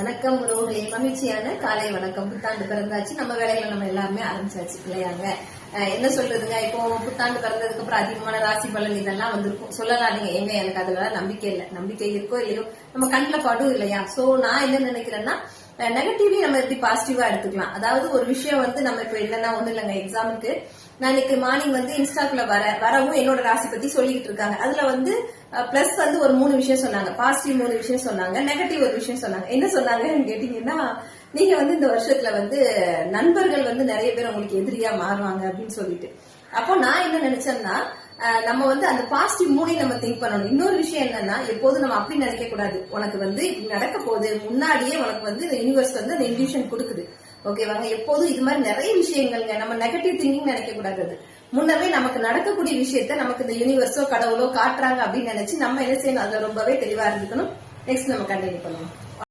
வணக்கம் உறவுகளே. மகிழ்ச்சியான காலை வணக்கம். புத்தாண்டு பிறந்தாச்சு. நம்ம வேலைகளை நம்ம எல்லாருமே ஆரம்பிச்சாச்சு. இல்லையாங்க? என்ன சொல்றதுங்க? இப்போ புத்தாண்டு பிறந்ததுக்கு அப்புறம் அதிகமான ராசி பலன் இதெல்லாம் வந்திருக்கும். சொல்லலாம் நீங்க. எங்க எனக்கு அதுல நம்பிக்கை இல்லை. நம்பிக்கை இருக்கோ இல்லையோ? நம்ம கண்ணில் படும் இல்லையா? சோ நான் என்ன நினைக்கிறேன்னா நெகட்டிவ்லி நம்ம எப்படி பாசிட்டிவா எடுத்துக்கலாம்? அதாவது ஒரு விஷயம் வந்து நம்ம இப்ப என்னன்னா ஒண்ணு இல்லைங்க. எக்ஸாம்பிளுக்கு நான் இன்னைக்கு மார்னிங் வந்து இன்ஸ்டாக்குள்ள வர வரவும் என்னோட ராசி பத்தி சொல்லிக்கிட்டு இருக்காங்க. அதுல வந்து பிளஸ் வந்து ஒரு மூணு விஷயம் சொன்னாங்க. பாசிட்டிவ் மூணு விஷயம் சொன்னாங்க. நெகட்டிவ் ஒரு விஷயம் சொன்னாங்க. என்ன சொன்னாங்கன்னு கேட்டீங்கன்னா நீங்க வந்து இந்த வருஷத்துல வந்து நண்பர்கள் வந்து நிறைய பேர் உங்களுக்கு எதிரியா மாறுவாங்க அப்படின்னு சொல்லிட்டு. அப்போ நான் என்ன நினைச்சேன்னா நம்ம வந்து அந்த பாசிட்டிவ் மூலையும் நம்ம திங்க் பண்ணணும். இன்னொரு விஷயம் என்னன்னா எப்போதும் நம்ம அப்படி நினைக்க கூடாது. உனக்கு வந்து இப்படி நடக்க போகுது. முன்னாடியே உனக்கு வந்து இந்த யூனிவர்ஸ் வந்து அந்த இன்டியூஷன் கொடுக்குது. ஓகேவாங்க எப்போதும் இது மாதிரி நிறைய விஷயங்கள்ங்க. நம்ம நெகட்டிவ் திங்கிங் நினைக்க கூடாது முன்னவே நமக்கு நடக்கக்கூடிய விஷயத்த நமக்கு இந்த யூனிவர்ஸோ கடவுளோ காட்டுறாங்க அப்படின்னு நினைச்சு நம்ம என்ன செய்யணும்? அதுல ரொம்பவே தெளிவா இருந்துக்கணும் நெக்ஸ்ட் நம்ம கண்டினியூ பண்ணுவோம்.